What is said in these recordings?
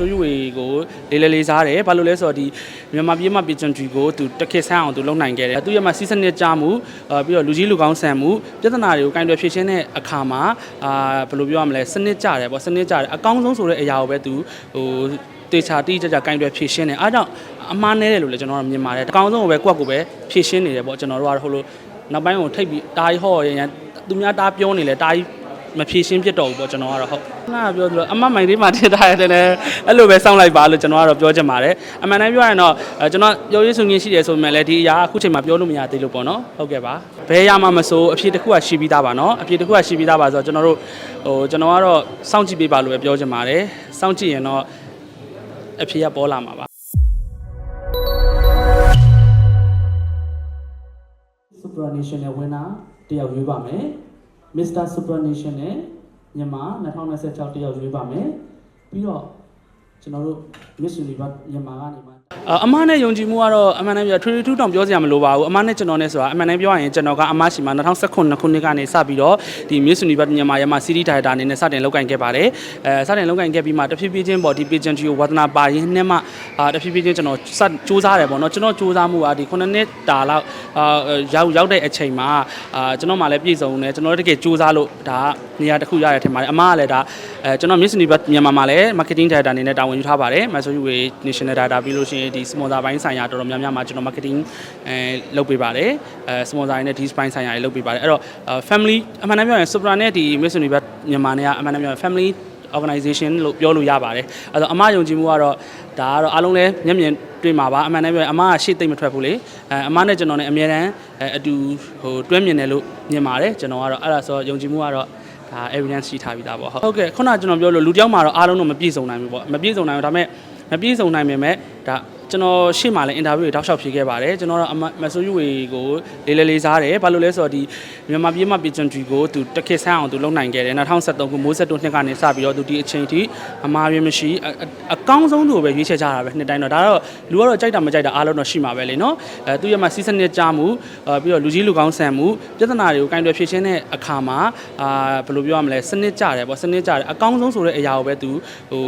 ဆိုယူဝေကိုလေးလေးလေးစားတယ်ဘာလို့လဲဆိုတော့ဒီမြန်မာပြည်မှာပြည်ချန်ဂျီကိုသူတခစ်ဆန်းအောင်သူလုပ်နိုင်ခဲ့တယ်သူရမှာစီးစနစ်ကြမှုအာပြီးတော့လူကြီးလူကောင်းဆန်မှုပြဿနာတွေကိုကင်တွယ်ဖြေရှင်းတဲ့အခါမှာအာဘယ်လိုပြောရမလဲစနစ်ကြတယ်ပေါ့စနစ်ကြတယ်အကောင်းဆုံးဆိုတဲ့အရာကိုပဲသူဟိုတေချာတိကျကျကင်တွယ်ဖြေရှင်းတယ်အားကြောင့်အမှားနဲတယ်လို့လည်းကျွန်တော်တို့မြင်ပါတယ်အကောင်းဆုံးကိုပဲကိုယ့်ကိုယ်ပဲဖြေရှင်းနေတယ်ပေါ့ကျွန်တော်တို့ကတော့ဟိုလိုနောက်ပိုင်းကိုထိပ်ပြီးတားဟော့ရရန်သူများတားပြောနေလဲတား မဖြေရှင်းဖြစ်တော့ဘူးပေါ့ကျွန်တော်ကတော့ဟုတ်ခဏပြောသလိုအမမိုင်လေးမှာထည့်ထားရတယ်လည်းအဲ့လိုပဲစောင့်လိုက်ပါလို့ကျွန်တော်ကတော့ပြောချင်ပါတယ်အမှန်တမ်းပြောရရင်တော့အဲကျွန်တော်ပြောရေးဆိုငင်းရှိတယ်ဆိုပေမဲ့လည်းဒီအရာအခုချိန်မှာပြောလို့မရသေးလို့ပေါ့နော်ဟုတ်ကဲ့ပါဘယ်ရမှာမဆိုအဖြေတစ်ခုကရှိပြီးသားပါနော်အဖြေတစ်ခုကရှိပြီးသားပါဆိုတော့ကျွန်တော်တို့ဟိုကျွန်တော်ကတော့စောင့်ကြည့်ပေးပါလို့ပဲပြောချင်ပါတယ်စောင့်ကြည့်ရင်တော့အဖြေကပေါ်လာမှာပါ Supranational winner တယောက်ရွေးပါမယ် Mr Supranational မြန်မာ2026တယောက်ရွေးပါမယ်ပြီးတော့ကျွန်တော်တို့ Miss Universe မြန်မာကနေမှအမနဲ့ယုံကြည်မှုကတော့အမှန်တမ်းပြောထူထူတောင်ပြောစရာမလိုပါဘူးအမနဲ့ကျွန်တော်နဲ့ဆိုတာအမှန်တမ်းပြောရရင်ကျွန်တော်ကအမရှိမှာ2019ခုနှစ်ကနေစပြီးတော့ဒီ Miss Universe မြန်မာရဲ့မှာ Series Director အနေနဲ့စတင်လုပ်ကင်ခဲ့ပါတယ်အဲစတင်လုပ်ကင်ခဲ့ပြီးမှတဖြည်းဖြည်းချင်းပေါ့ဒီ pageant ကိုဝါသနာပါရင်းနဲ့မှအာတဖြည်းဖြည်းချင်းကျွန်တော်စစူးစမ်းတယ်ပေါ့နော်ကျွန်တော်စူးစမ်းမှုကဒီ9နှစ်တာလောက်အာရောက်ရောက်တဲ့အချိန်မှာအာကျွန်တော်မှလည်းပြည့်စုံတယ်ကျွန်တော်တကယ်စူးစမ်းလို့ဒါနေရာတစ်ခုရတယ်ထင်ပါတယ်အမကလည်းဒါအဲကျွန်တော် Miss Universe မြန်မာမှာလည်း marketing director အနေနဲ့တာဝန်ယူထားပါတယ်မဆိုယူဝေ national data ပြီးလို့ရှိရင်ဒီ sponsor ဘိုင်းဆိုင်ရာတော်တော်များများမှာကျွန်တော် marketing အဲလုပ်ပေးပါတယ်အဲ sponsor တွေနဲ့ဒီ spine ဆိုင်ရာတွေလုပ်ပေးပါတယ်အဲ့တော့ family အမှန်တမ်းပြောရင် Supra နဲ့ဒီ Miss Universe မြန်မာနဲ့ကအမှန်တမ်းပြောရင် family organization လို့ပြောလို့ရပါတယ်အဲ့တော့အမယုံကြည်မှုကတော့ဒါကတော့အားလုံးလည်းမျက်မြင်တွေ့မှာပါအမှန်တမ်းပြောရင်အမကရှေ့သိမ့်မထွက်ဘူးလေအဲအမနဲ့ကျွန်တော်နဲ့အမြဲတမ်းအဲအတူဟိုတွဲမြင်တယ်လို့မြင်ပါတယ်ကျွန်တော်ကတော့အဲ့ဒါဆိုယုံကြည်မှုကတော့ဒါ evidence ရှိထားပြီးသားပေါ့ဟုတ်ကဲ့ခုနကကျွန်တော်ပြောလို့လူတစ်ယောက်မှာတော့အားလုံးတော့မပြည့်စုံနိုင်ဘူးပေါ့မပြည့်စုံနိုင်ဘူးဒါပေမဲ့မပြည့်စုံနိုင်ပေမဲ့ဒါ ကျွန်တော်ရှေ့မှာလည်းအင်တာဗျူးတွေတောက်လျှောက်ဖြေခဲ့ပါတယ်ကျွန်တော်တော့မဆိုယူဝေကိုလေးလေးလေးစားတယ်ဘာလို့လဲဆိုတော့ဒီမြန်မာပြည်မှာပြည်ချန်ဂျီကိုသူတခစ်ဆန်းအောင်သူလုပ်နိုင်ခဲ့တယ်2023ခုမိုးဆက်တုန်းနှစ်ကနေစပြီးတော့သူဒီအချိန်ထိအမှားရင်းမရှိအကောင်းဆုံးသူကိုပဲရွေးချယ်ကြတာပဲနှစ်တိုင်းတော့ဒါတော့လူကတော့ကြိုက်တာမကြိုက်တာအားလုံးတော့ရှိမှာပဲလေနော်အဲသူရမှာစီးစနစ်ကြမှုပြီးတော့လူကြီးလူကောင်းဆန်မှုပြဿနာတွေကိုကင်တွယ်ဖြေရှင်းတဲ့အခါမှာအာဘယ်လိုပြောရမလဲစနစ်ကြတယ်ပေါ့စနစ်ကြတယ်အကောင်းဆုံးဆိုတဲ့အရာကိုပဲသူဟို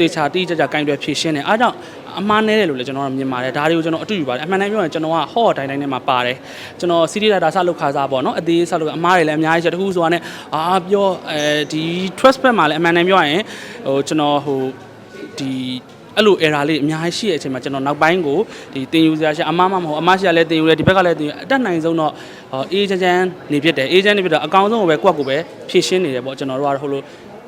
တေချာတိကျကျကင်တွယ်ဖြည့်ရှင်းတယ်အားကြောင့်အမှားနဲတယ်လို့လည်းကျွန်တော်တို့မြင်ပါတယ်ဒါတွေကိုကျွန်တော်အတူယူပါတယ်အမှန်တမ်းပြောရင်ကျွန်တော်ကဟော့တိုင်းတိုင်းထဲမှာပါတယ်ကျွန်တော်စီးရီးဒါတာဆက်လုပ်ခါစားပေါ့နော်အသေးဆက်လုပ်အမှားတွေလည်းအများကြီးချက်တခုဆိုတာနဲ့အာပြောအဲဒီ trust ဘက်မှာလည်းအမှန်တမ်းပြောရင်ဟိုကျွန်တော်ဟိုဒီအဲ့လို error လေးအများကြီးရှိတဲ့အချိန်မှာကျွန်တော်နောက်ပိုင်းကိုဒီတင်ယူစရာရှိအမှားမှမဟုတ်အမှားရှိရလဲတင်ယူတယ်ဒီဘက်ကလည်းတင်ယူအတက်နိုင်ဆုံးတော့အေးချမ်းချမ်းနေဖြစ်တယ်အေးချမ်းနေဖြစ်တော့အကောင်ဆုံးကိုပဲကိုယ့်ကိုယ်ပဲဖြည့်ရှင်းနေတယ်ပေါ့ကျွန်တော်တို့ကတော့ဟိုလို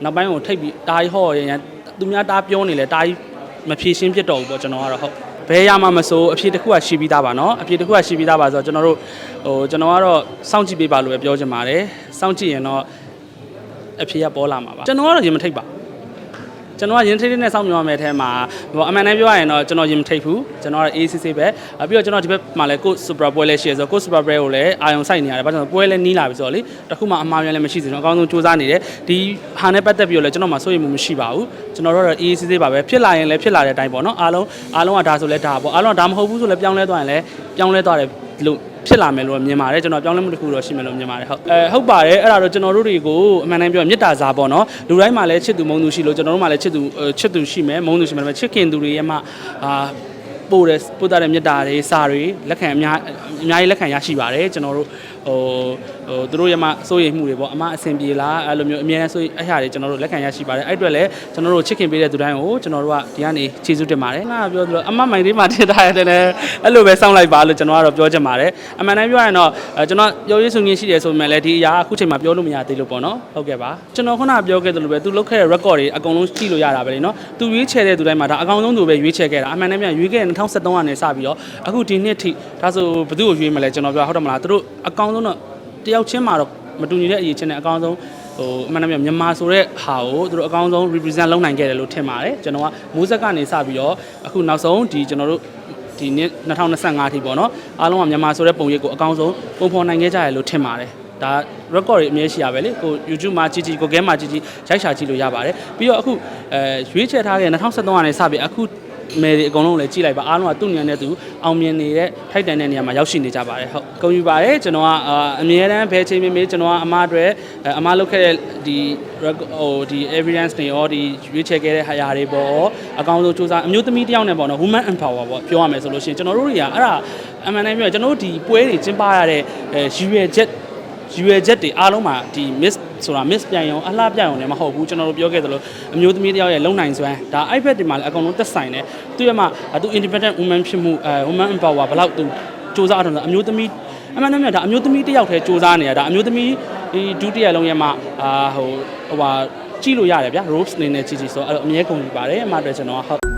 နောက်ပိုင်းကိုထိပ်ပြီးတားဟော့ရရန် သူများတားပြောနေလဲတားကြီးမဖြေရှင်းဖြစ်တော့ဘူးပေါ့ကျွန်တော်ကတော့ဟုတ်ဘဲရမှာမဆိုအဖြေတစ်ခုကရှိပြီးသားပါနော်အဖြေတစ်ခုကရှိပြီးသားပါဆိုတော့ကျွန်တော်တို့ဟိုကျွန်တော်ကတော့စောင့်ကြည့်ပေးပါလို့ပဲပြောချင်ပါတယ်စောင့်ကြည့်ရင်တော့အဖြေကပေါ်လာမှာပါကျွန်တော်ကတော့ရင်မထိတ်ပါ ကျွန်တော်ကရင်ထိတ်တဲ့နဲ့စောင့်မျှော်မယ်အဲထဲမှာဟိုအမှန်တမ်းပြောရရင်တော့ကျွန်တော်ရင်မထိတ်ဘူးကျွန်တော်ကတော့ ACC ပဲပြီးတော့ကျွန်တော်ဒီဘက်မှာလည်းကို super ပွဲလည်းရှိရဆိုကို super ပွဲကိုလည်းအာယုံစိုက်နေရတယ်ဘာလို့လဲပွဲလည်းနီးလာပြီဆိုတော့လေတခုမှအမှားများလည်းမရှိစေတော့အကောင်းဆုံးစူးစမ်းနေတယ်ဒီဟာနဲ့ပတ်သက်ပြီးတော့လည်းကျွန်တော်မှစိုးရိမ်မှုမရှိပါဘူးကျွန်တော်တို့ကတော့ ACC ပါပဲဖြစ်လာရင်လည်းဖြစ်လာတဲ့အတိုင်းပေါ့နော်အားလုံးအားလုံးကဒါဆိုလဲဒါပေါ့အားလုံးကဒါမဟုတ်ဘူးဆိုလဲပြောင်းလဲသွားရင်လည်းပြောင်းလဲသွားတယ်လို့ ဖြစ်လာမယ်လို့မြင်ပါတယ်ကျွန်တော်ပြောင်းလဲမှုတစ်ခုတော့ရှိမယ်လို့မြင်ပါတယ်ဟုတ်အဲဟုတ်ပါတယ်အဲ့ဒါတော့ကျွန်တော်တို့တွေကိုအမှန်တမ်းပြောမေတ္တာစားပေါ့နော်လူတိုင်းမှာလည်းချစ်သူမုန်းသူရှိလို့ကျွန်တော်တို့မှာလည်းချစ်သူချစ်သူရှိမယ်မုန်းသူရှိမယ်ဒါပေမဲ့ချစ်ခင်သူတွေရဲ့မှအာ ပို့တယ်ပို့တဲ့မေတ္တာတွေစာတွေလက်ခံအများအများကြီးလက်ခံရရှိပါတယ်ကျွန်တော်တို့ဟိုဟိုသူတို့ရမစိုးရိမ်မှုတွေပေါ့အမအဆင်ပြေလားအဲ့လိုမျိုးအများနဲ့စိုးအဲ့ဟာတွေကျွန်တော်တို့လက်ခံရရှိပါတယ်အဲ့အတွက်လည်းကျွန်တော်တို့ချစ်ခင်ပေးတဲ့သူတိုင်းကိုကျွန်တော်တို့ကဒီကနေခြေစွတင်ပါတယ်ငါပြောသလိုအမမိုင်လေးမှာထည့်ထားရတယ်လည်းအဲ့လိုပဲစောင့်လိုက်ပါလို့ကျွန်တော်ကတော့ပြောချင်ပါတယ်အမှန်တမ်းပြောရရင်တော့ကျွန်တော်ပြောရေးဆိုငင်းရှိတယ်ဆိုပေမဲ့လည်းဒီအရာအခုချိန်မှာပြောလို့မရသေးလို့ပေါ့နော်ဟုတ်ကဲ့ပါကျွန်တော်ခုနပြောခဲ့သလိုပဲသူလုပ်ခဲ့တဲ့ record တွေအကုန်လုံးကြည့်လို့ရတာပဲလေနော်သူရွေးချယ်တဲ့သူတိုင်းမှာဒါအကောင်ဆုံးသူပဲရွေးချယ်ခဲ့တာအမှန်တမ်းပြောရွေးခဲ့တဲ့2023ကနေစပြီးတော့အခုဒီနှစ်ထိဒါဆိုဘယ်သူ့ကိုရွေးမလဲကျွန်တော်ပြောဟုတ်တယ်မလားသူတို့အကောင်ဆုံးတော့တယောက်ချင်းမှာတော့မတူညီတဲ့အရေးချင်းနဲ့အကောင်ဆုံးဟိုအမှန်တမ်းပြောမြန်မာဆိုတဲ့ဟာကိုသူတို့အကောင်ဆုံး represent လုပ်နိုင်ခဲ့တယ်လို့ထင်ပါတယ်ကျွန်တော်ကမိုးဆက်ကနေစပြီးတော့အခုနောက်ဆုံးဒီကျွန်တော်တို့ဒီနှစ်2025ထိပေါ့နော်အားလုံးကမြန်မာဆိုတဲ့ပုံရိပ်ကိုအကောင်ဆုံးပုံဖော်နိုင်ခဲ့ကြတယ်လို့ထင်ပါတယ်ဒါ record တွေအများကြီးရှိရပဲလေကို YouTube မှာကြည့်ကြည့်ကို game မှာကြည့်ကြည့်ရိုက်ရှာကြည့်လို့ရပါတယ်ပြီးတော့အခုအဲရွေးချယ်ထားတဲ့2023ကနေစပြီးအခု မယ်တွေအကုန်လုံးလည်းကြည့်လိုက်ပါအားလုံးကသူ့ဉာဏ်နဲ့သူအောင်မြင်နေတဲ့ထိုက်တန်တဲ့နေရာမှာရောက်ရှိနေကြပါတယ်ဟုတ်ဂုဏ်ယူပါတယ်ကျွန်တော်ကအမြဲတမ်းဘယ်ချိန်မှမေးကျွန်တော်ကအမားအတွက်အမားလုပ်ခဲ့တဲ့ဒီ rec- ဟိုဒီ evidence တွေရောဒီရွေးချယ်ခဲ့တဲ့ဟာယာတွေပေါ့ရောအကောင်းဆုံးစူးစမ်းအမျိုးသမီးတစ်ယောက်နဲ့ပေါ့နော် woman empower ပေါ့ပြောရမယ်ဆိုလို့ရှိရင်ကျွန်တော်တို့တွေကအဲ့ဒါအမှန်တမ်းပြောရင်ကျွန်တော်တို့ဒီပွဲတွေကျင်းပရတဲ့အဲရည်ရွယ်ချက်ရွယ်ချက်တွေအားလုံးမှာဒီ miss ဆိုတာ miss ပြန်ရုံအလှပြန်ရုံလည်းမဟုတ်ဘူးကျွန်တော်တို့ပြောခဲ့သလိုအမျိုးသမီးတယောက်ရဲ့လုံနိုင်စွမ်းဒါ iPad တွေမှာလည်းအကုန်လုံးသက်ဆိုင်တယ်သူရဲ့မှာသူ independent woman ဖြစ်မှုအဲ woman empower ဘယ်လောက်သူစူးစမ်းအောင်လဲအမျိုးသမီးအမှန်တမ်းပြောဒါအမျိုးသမီးတယောက်တည်းစူးစမ်းနေတာဒါအမျိုးသမီးဒီဒုတိယလုံးရဲ့မှာအာဟိုဟိုဟာကြည့်လို့ရတယ်ဗျာ ropes အနေနဲ့ကြည့်ကြည့်ဆိုတော့အဲ့တော့အမြဲကုန်ပြီပါတယ်အမှအတွက်ကျွန်တော်ကဟုတ်